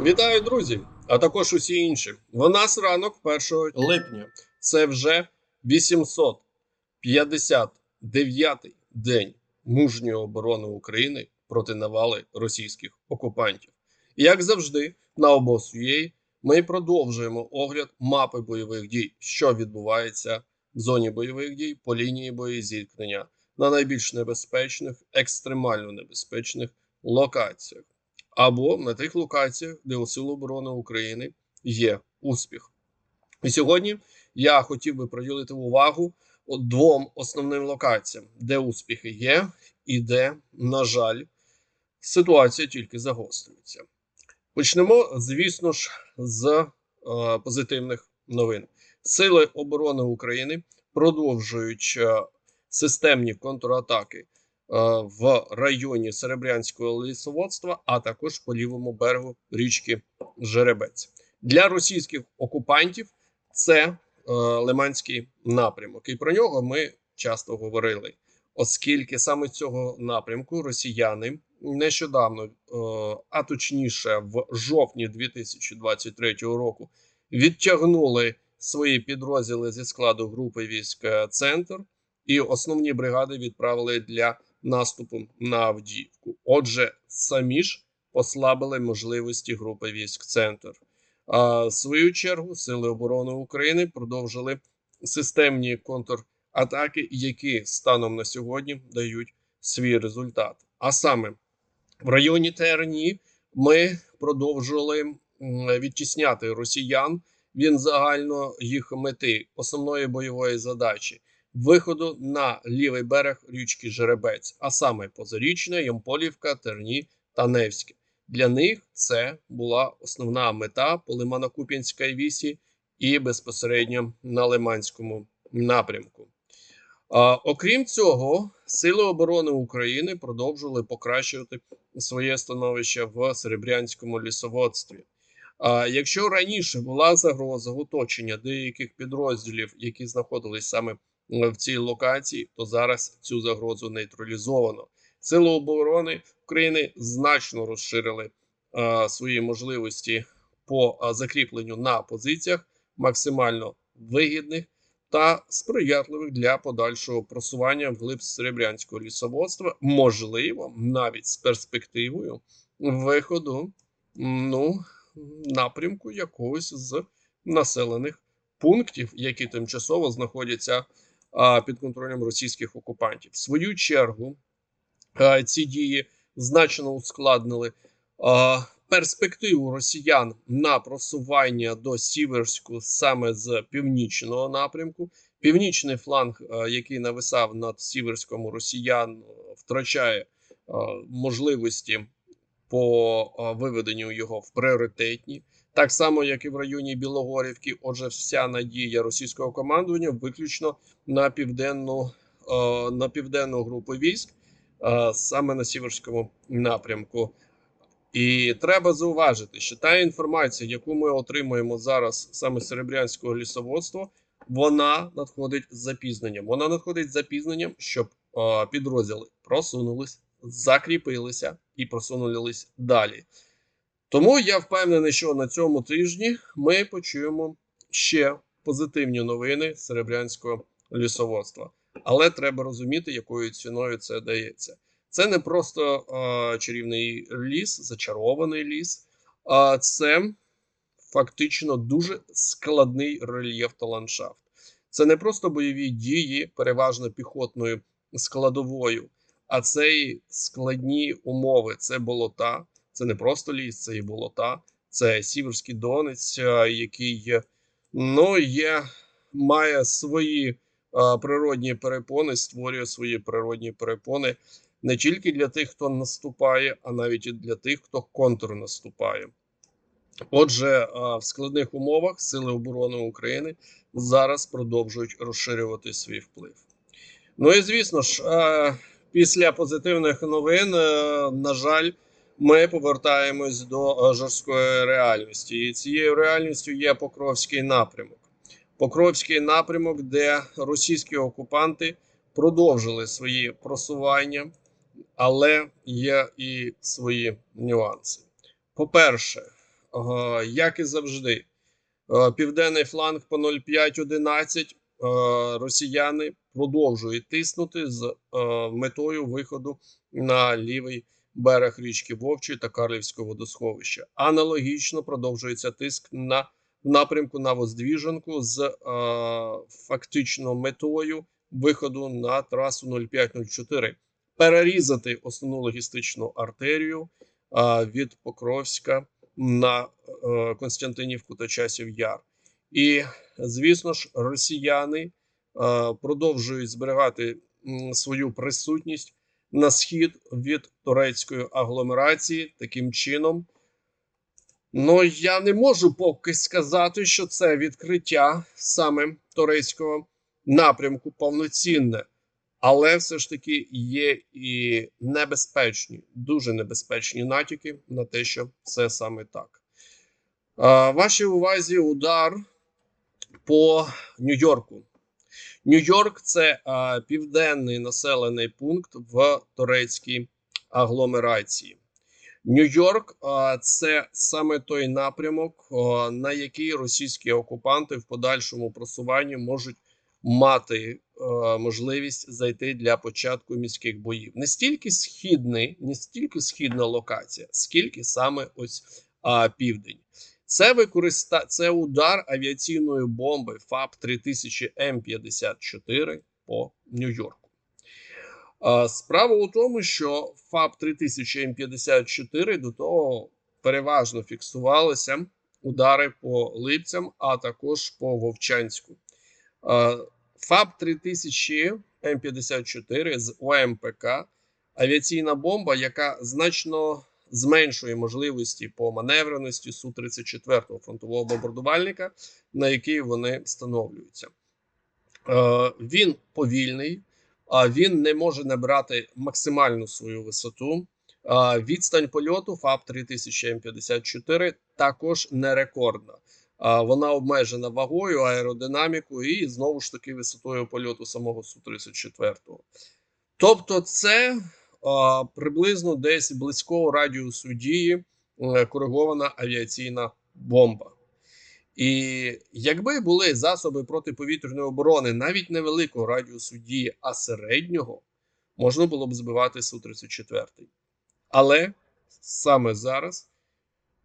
Вітаю, друзі! А також усі інші. В нас ранок 1 липня. Це вже 859-й день мужньої оборони України проти навали російських окупантів. І як завжди, на обос.ua ми продовжуємо огляд мапи бойових дій, що відбувається в зоні бойових дій по лінії боєзіткнення на найбільш небезпечних, екстремально небезпечних локаціях або на тих локаціях, де у Сил оборони України є успіх. І сьогодні я хотів би приділити увагу двом основним локаціям, де успіхи є, і де, на жаль, ситуація тільки загострюється. Почнемо, звісно ж, з е, позитивних новин. Сили оборони України продовжують е, системні контратаки в районі Серебрянського лісоводства, а також по лівому берегу річки Жеребець. Для російських окупантів це е, Лиманський напрямок, і про нього ми часто говорили, оскільки саме цього напрямку росіяни нещодавно, е, а точніше, в жовтні 2023 року, відтягнули свої підрозділи зі складу групи військ е, Центр і основні бригади відправили для наступу на Авдіївку. Отже, самі ж послабили можливості групи військ Центр. А в свою чергу Сили оборони України продовжили системні контратаки, які станом на сьогодні дають свій результат. А саме в районі Терні ми продовжували відтісняти росіян від загально їх мети, основної бойової задачі виходу на лівий берег річки Жеребець, а саме Позарічне, Ямполівка, Терні та Невське. Для них це була основна мета по Лимано-Куп'янській вісі і безпосередньо на Лиманському напрямку. А, окрім цього, Сили оборони України продовжували покращувати своє становище в Серебрянському лісоводстві. А, якщо раніше була загроза оточення деяких підрозділів, які знаходились саме в цій локації, то зараз цю загрозу нейтралізовано. Сили оборони України значно розширили а, свої можливості по а, закріпленню на позиціях, максимально вигідних та сприятливих для подальшого просування вглиб серебрянського лісоводства, можливо, навіть з перспективою виходу ну, напрямку якогось з населених пунктів, які тимчасово знаходяться під контролем російських окупантів. В свою чергу ці дії значно ускладнили перспективу росіян на просування до Сіверську саме з північного напрямку. Північний фланг, який нависав над Сіверськом росіян, втрачає можливості по виведенню його в пріоритетні. Так само, як і в районі Білогорівки, отже, вся надія російського командування виключно на південну е, на південну групу військ, е, саме на сіверському напрямку. І треба зауважити, що та інформація, яку ми отримуємо зараз саме з серебрянського лісоводства, вона надходить з запізненням. Вона надходить з запізненням, щоб е, підрозділи просунулись, закріпилися і просунулись далі. Тому я впевнений, що на цьому тижні ми почуємо ще позитивні новини серебрянського лісоводства. Але треба розуміти, якою ціною це дається. Це не просто а, чарівний ліс, зачарований ліс, а це фактично дуже складний рельєф та ландшафт. Це не просто бойові дії, переважно піхотною складовою, а це і складні умови. Це болота, це не просто ліс, це і болота, це Сіверський Донець, який ну, є, має свої а, природні перепони, створює свої природні перепони не тільки для тих, хто наступає, а навіть і для тих, хто контрнаступає. Отже, а, в складних умовах Сили оборони України зараз продовжують розширювати свій вплив. Ну і звісно ж, після позитивних новин, е, на жаль, ми повертаємось до е, жорсткої реальності. І цією реальністю є Покровський напрямок. Покровський напрямок, де російські окупанти продовжили свої просування, але є і свої нюанси. По-перше, е, як і завжди, південний фланг по 0,5-11 е, росіяни продовжують тиснути з е, метою виходу на лівий берег річки Вовчої та Карлівського водосховища. Аналогічно продовжується тиск на напрямку на Воздвіженку з е, фактично метою виходу на трасу 0504, перерізати основну логістичну артерію е, від Покровська на е, Константинівку та Часів Яр. І звісно ж, росіяни е, продовжують зберігати свою присутність на схід від турецької агломерації. Таким чином, ну я не можу поки сказати, що це відкриття саме турецького напрямку повноцінне, але все ж таки є і небезпечні, дуже небезпечні натяки на те, що це саме так. Вашій увазі удар по Нью-Йорку. Нью-Йорк це а, південний населений пункт в турецькій агломерації. Нью-Йорк це саме той напрямок, а, на який російські окупанти в подальшому просуванні можуть мати а, можливість зайти для початку міських боїв. Не стільки східний, не стільки східна локація, скільки саме ось а, південь. Це використа... це удар авіаційної бомби ФАП 3000 М54 по Нью-Йорку. Справа у тому, що ФАП 3000 М54 до того переважно фіксувалися удари по липцям, а також по Вовчанську. ФАП 3000 М54 з ОМПК авіаційна бомба, яка значно зменшує можливості по маневреності су 34 фронтового бомбардувальника, на який вони встановлюються. Е, він повільний, а він не може набрати максимальну свою висоту. Е, відстань польоту ФАП 3000 М54 також не рекордна. Е, вона обмежена вагою, аеродинамікою і знову ж таки висотою польоту самого су 34 Тобто, це приблизно десь близького радіусу дії е, коригована авіаційна бомба. І якби були засоби протиповітряної оборони навіть невеликого радіусу дії, а середнього, можна було б збивати Су-34. Але саме зараз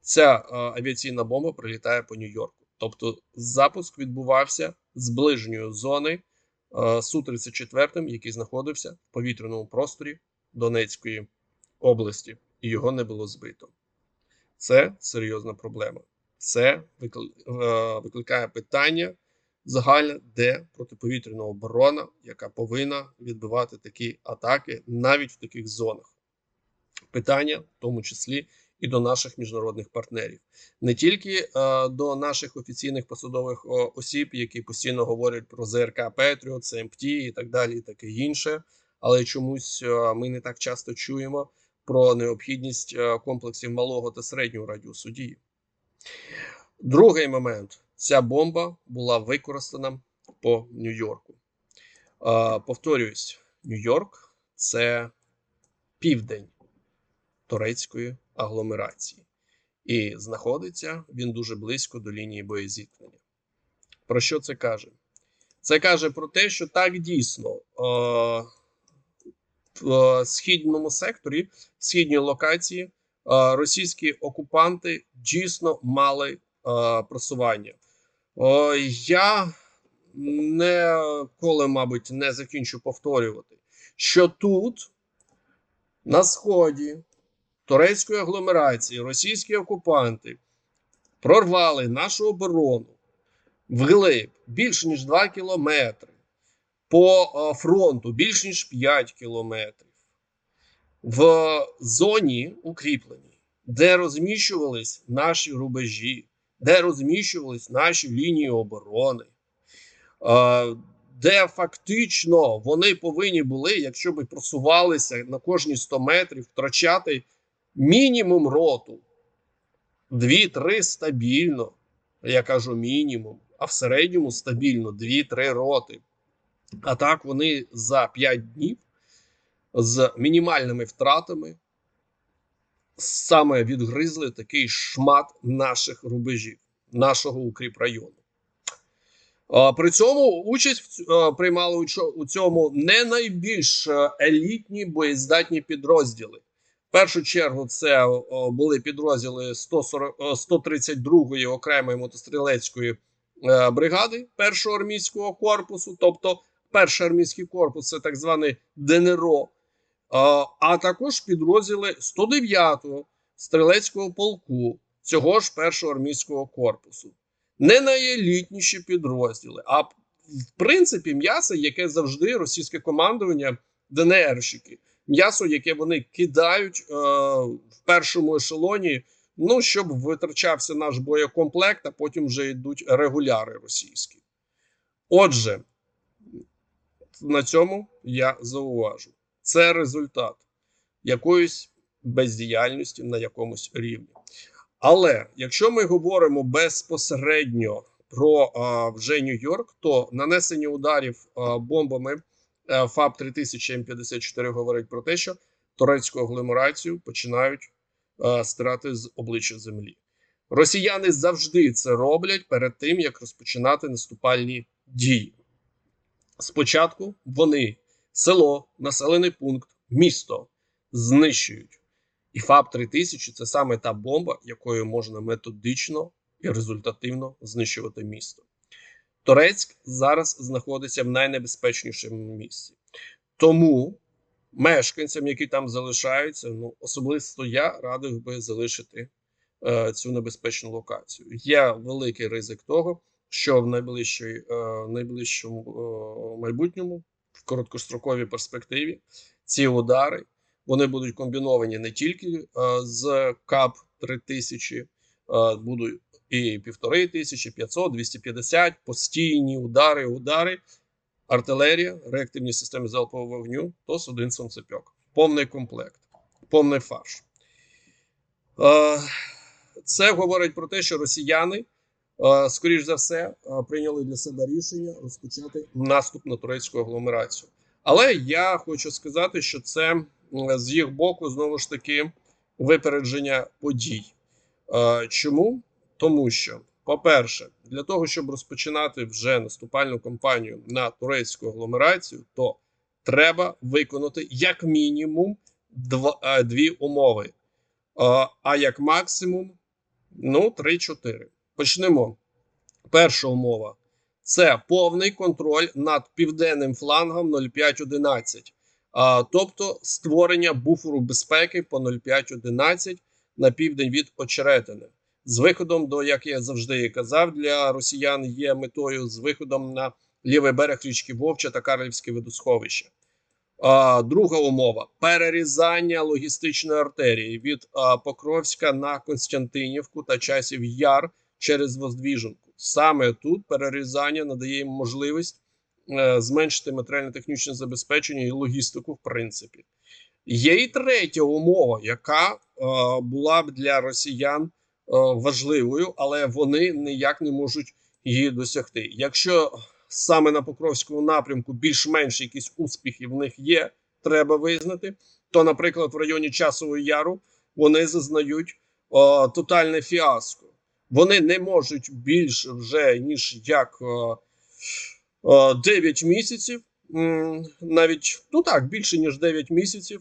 ця а, авіаційна бомба прилітає по Нью-Йорку. Тобто запуск відбувався з ближньої зони Су-34, який знаходився в повітряному просторі Донецької області, і його не було збито. Це серйозна проблема. Це викликає питання загальне, де протиповітряна оборона, яка повинна відбивати такі атаки навіть в таких зонах. Питання, в тому числі і до наших міжнародних партнерів, не тільки е, до наших офіційних посадових осіб, які постійно говорять про ЗРК Петріот, ЦМПТ і так далі, і таке інше але чомусь е, ми не так часто чуємо про необхідність е, комплексів малого та середнього радіусу дії. Другий момент: ця бомба була використана по Нью-Йорку. Е, повторююсь, Нью-Йорк це південь турецької агломерації, і знаходиться він дуже близько до лінії боєзіткнення. Про що це каже? Це каже про те, що так дійсно е, східному секторі, східній локації, е, російські окупанти дійсно мали е, просування. Я ніколи, мабуть, не закінчу повторювати, що тут, на сході турецької агломерації, російські окупанти прорвали нашу оборону вглиб більше ніж 2 кілометри по е, фронту більш ніж 5 кілометрів в зоні укріпленій, де розміщувались наші рубежі, де розміщувались наші лінії оборони, е, де фактично вони повинні були, якщо би просувалися на кожні 100 метрів, втрачати мінімум роту. Дві-три стабільно, я кажу мінімум, а в середньому стабільно 2-3 роти. А так вони за 5 днів з мінімальними втратами саме відгризли такий шмат наших рубежів, нашого укріпрайону. При цьому участь приймали у цьому не найбільш е, елітні боєздатні підрозділи. В першу чергу це були підрозділи 140, о, 132-ї окремої мотострілецької е, бригади першого армійського корпусу, тобто перший армійський корпус це так званий ДНРО, а, також підрозділи 109-го стрілецького полку цього ж першого армійського корпусу. Не найелітніші підрозділи, а в принципі м'ясо, яке завжди російське командування, ДНРщики, м'ясо, яке вони кидають е, в першому ешелоні, ну щоб витрачався наш боєкомплект, а потім вже йдуть регуляри російські. Отже, на цьому я зауважу. Це результат якоїсь бездіяльності на якомусь рівні. Але якщо ми говоримо безпосередньо про а, вже Нью-Йорк, то нанесення ударів а, бомбами а, ФАБ 3000 М54 говорить про те, що турецьку агломерацію починають а, стирати з обличчя землі. Росіяни завжди це роблять перед тим, як розпочинати наступальні дії. Спочатку вони село, населений пункт, місто знищують. І ФАБ 3000 це саме та бомба, якою можна методично і результативно знищувати місто. Торецьк зараз знаходиться в найнебезпечнішому місці. Тому мешканцям, які там залишаються, ну особисто я радив би залишити е, цю небезпечну локацію. Є великий ризик того, що в найближчій, е, найближчому е, майбутньому, в короткостроковій перспективі, ці удари вони будуть комбіновані не тільки е, з КАП 3000, е, будуть і півтори тисячі, 500, 250, постійні удари, удари, артилерія, реактивні системи залпового вогню, ТОС один сонцепьок. Повний комплект, повний фарш. Це говорить про те, що росіяни, скоріш за все, е, прийняли для себе рішення розпочати наступ на турецьку агломерацію. Але я хочу сказати, що це з їх боку знову ж таки випередження подій. Е, Чому? Тому що, по-перше, для того, щоб розпочинати вже наступальну кампанію на турецьку агломерацію, то треба виконати як мінімум е, дві умови. Е, А як максимум, ну, 3-4. Почнемо. Перша умова це повний контроль над південним флангом 0511, а, тобто створення буферу безпеки по 0511 на південь від Очеретини. З виходом до, як я завжди казав, для росіян є метою з виходом на лівий берег річки Вовча та Карлівське водосховище. А, друга умова перерізання логістичної артерії від а, Покровська на Константинівку та часів Яр через Воздвіженку. Саме тут перерізання надає їм можливість е, зменшити матеріально-технічне забезпечення і логістику, в принципі. Є і третя умова, яка е, була б для росіян е, важливою, але вони ніяк не можуть її досягти. Якщо саме на Покровському напрямку більш-менш якісь успіхи в них є, треба визнати, то, наприклад, в районі Часового Яру вони зазнають е, тотальне фіаско. Вони не можуть більше вже ніж як е, е, 9 місяців, навіть ну так, більше ніж 9 місяців,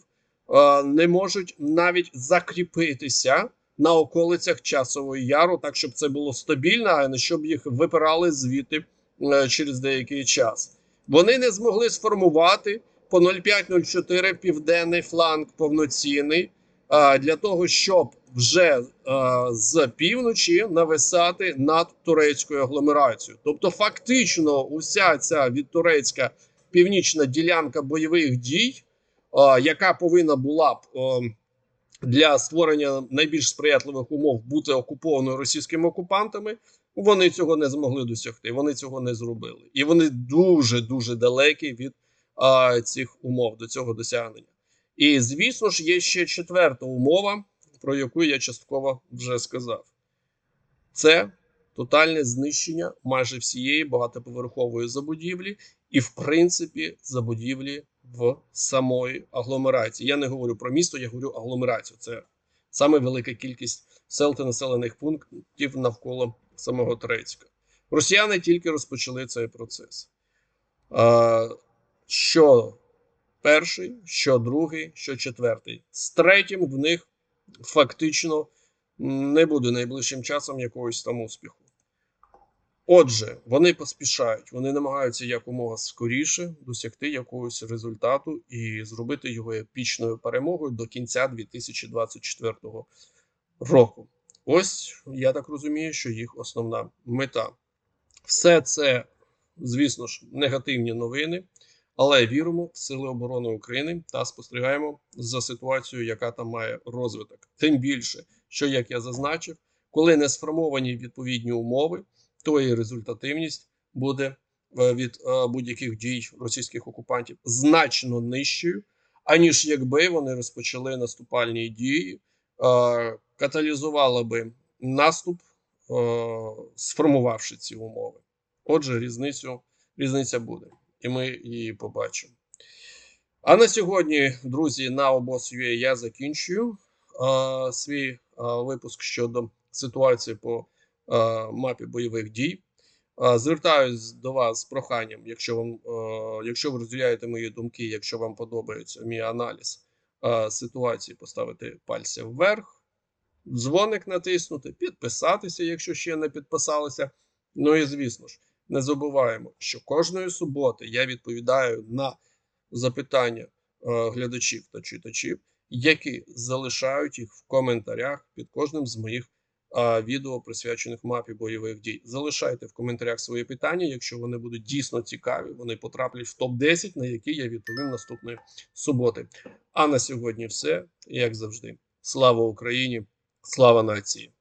е, не можуть навіть закріпитися на околицях Часового Яру, так щоб це було стабільно, а не щоб їх випирали звідти е, через деякий час. Вони не змогли сформувати по 0,5-0,4 південний фланг повноцінний для того, щоб вже а, з півночі нависати над турецькою агломерацією. Тобто, фактично, уся ця відтурецька північна ділянка бойових дій, а, яка повинна була б а, для створення найбільш сприятливих умов бути окупованою російськими окупантами. Вони цього не змогли досягти. Вони цього не зробили, і вони дуже дуже далекі від а, цих умов до цього досягнення. І звісно ж, є ще четверта умова, про яку я частково вже сказав: це тотальне знищення майже всієї багатоповерхової забудівлі, і, в принципі, забудівлі в самої агломерації. Я не говорю про місто, я говорю агломерацію. Це саме велика кількість сел та населених пунктів навколо самого Торецька. Росіяни тільки розпочали цей процес. Що перший, що другий, що четвертий. З третім в них фактично не буде найближчим часом якогось там успіху. Отже, вони поспішають, вони намагаються якомога скоріше досягти якогось результату і зробити його епічною перемогою до кінця 2024 року. Ось я так розумію, що їх основна мета. Все це, звісно ж, негативні новини, але віримо в Сили оборони України та спостерігаємо за ситуацією, яка там має розвиток. Тим більше, що як я зазначив, коли не сформовані відповідні умови, то і результативність буде е, від е, будь-яких дій російських окупантів значно нижчою, аніж якби вони розпочали наступальні дії, е, каталізували би наступ, сформувавши ці умови. Отже, різницю, різниця буде, і ми її побачимо. А на сьогодні, друзі, на обоз.ua я закінчую е, свій е, випуск щодо ситуації по е, мапі бойових дій. Е, звертаюсь до вас з проханням, якщо вам, е, якщо ви розділяєте мої думки, якщо вам подобається мій аналіз е, ситуації, поставити пальці вверх, дзвоник натиснути, підписатися, якщо ще не підписалися. Ну і звісно ж, не забуваємо, що кожної суботи я відповідаю на запитання е, глядачів та читачів, які залишають їх в коментарях під кожним з моїх відео, присвячених мапі бойових дій. Залишайте в коментарях свої питання, якщо вони будуть дійсно цікаві, вони потраплять в топ 10 на які я відповім наступної суботи. А на сьогодні все як завжди. Слава Україні! Слава нації!